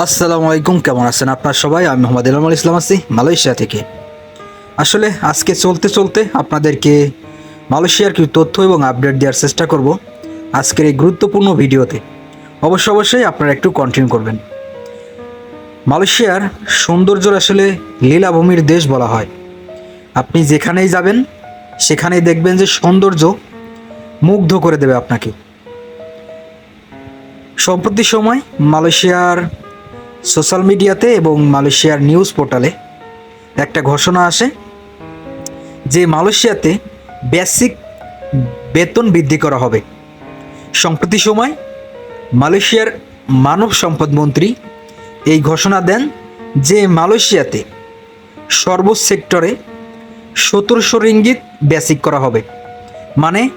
আসসালামু আলাইকুম, কেমন আছেন আপনার সবাই? আমি মোহাম্মদ ইলামুল ইসলাম আছি মালয়েশিয়া থেকে। আসলে আজকে চলতে চলতে আপনাদেরকে মালয়েশিয়ার কিছু তথ্য এবং আপডেট দেওয়ার চেষ্টা করব আজকের এই গুরুত্বপূর্ণ ভিডিওতে। অবশ্য অবশ্যই আপনারা একটু কন্টিনিউ করবেন। মালয়েশিয়ার সৌন্দর্যর আসলে লীলাভূমির দেশ বলা হয়। আপনি যেখানেই যাবেন, সেখানেই দেখবেন যে সৌন্দর্য মুগ্ধ করে দেবে আপনাকে। সম্প্রতি সময় মালয়েশিয়ার সোশ্যাল মিডিয়াতে এবং মালয়েশিয়ার নিউজ পোর্টালে একটা ঘোষণা আসে যে মালয়েশিয়াতে বেসিক বেতন বৃদ্ধি করা হবে। সম্প্রতি সময় মালয়েশিয়ার মানব সম্পদ মন্ত্রী এই ঘোষণা দেন যে মালয়েশিয়াতে সর্ব সেক্টরে সতেরোশো রিঙ্গিত বেসিক করা হবে। মানে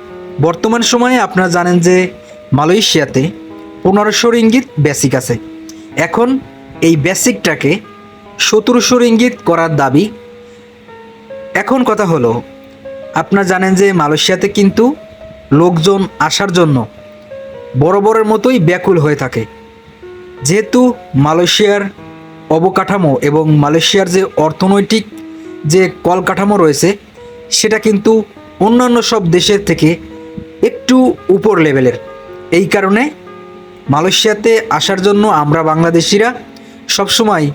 বর্তমান সময়ে আপনারা জানেন যে মালয়েশিয়াতে পনেরোশো রিঙ্গিত বেসিক আছে। এখন এই বেসিকটাকে সতেরোশো রিঙ্গিত করার দাবি। এখন কথা হলো, আপনারা জানেন যে মালয়েশিয়াতে কিন্তু লোকজন আসার জন্য বরাবরের মতোই ব্যাকুল হয়ে থাকে। যেহেতু মালয়েশিয়ার অবকাঠামো এবং মালয়েশিয়ার যে অর্থনৈতিক যে কলকাঠামো রয়েছে, সেটা কিন্তু অন্যান্য সব দেশের থেকে একটু উপর লেভেলের। এই কারণে মালয়েশিয়াতে আসার জন্য আমরা বাংলাদেশিরা সবসময়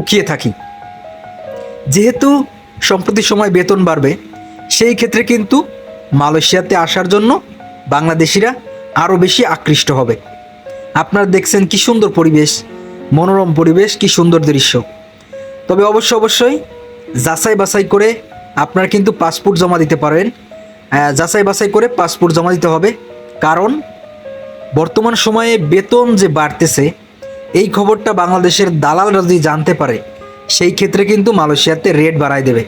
উকিয়ে থাকি। যেহেতু সম্প্রতি সময় বেতন বাড়বে, সেই ক্ষেত্রে কিন্তু মালয়েশিয়াতে আসার জন্য বাংলাদেশিরা আরও বেশি আকৃষ্ট হবে। আপনারা দেখছেন কি সুন্দর পরিবেশ, মনোরম পরিবেশ, কি সুন্দর দৃশ্য। তবে অবশ্য অবশ্যই যাচাই বাছাই করে আপনারা কিন্তু পাসপোর্ট জমা দিতে পারেন। যাচাই বাছাই করে পাসপোর্ট জমা দিতে হবে। কারণ বর্তমান সময়ে বেতন যে বাড়তেছে এই খবরটা বাংলাদেশের দালালরা যদি জানতে পারে, সেই ক্ষেত্রে কিন্তু মালয়েশিয়াতে রেট বাড়ায় দেবে।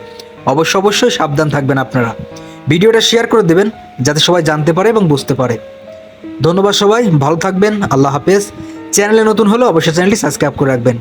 অবশ্য অবশ্যই সাবধান থাকবেন আপনারা। ভিডিওটা শেয়ার করে দেবেন, যাতে সবাই জানতে পারে এবং বুঝতে পারে। ধন্যবাদ সবাই, ভালো থাকবেন, আল্লাহ হাফেজ। চ্যানেলে নতুন হলে অবশ্যই চ্যানেলটি সাবস্ক্রাইব করে রাখবেন।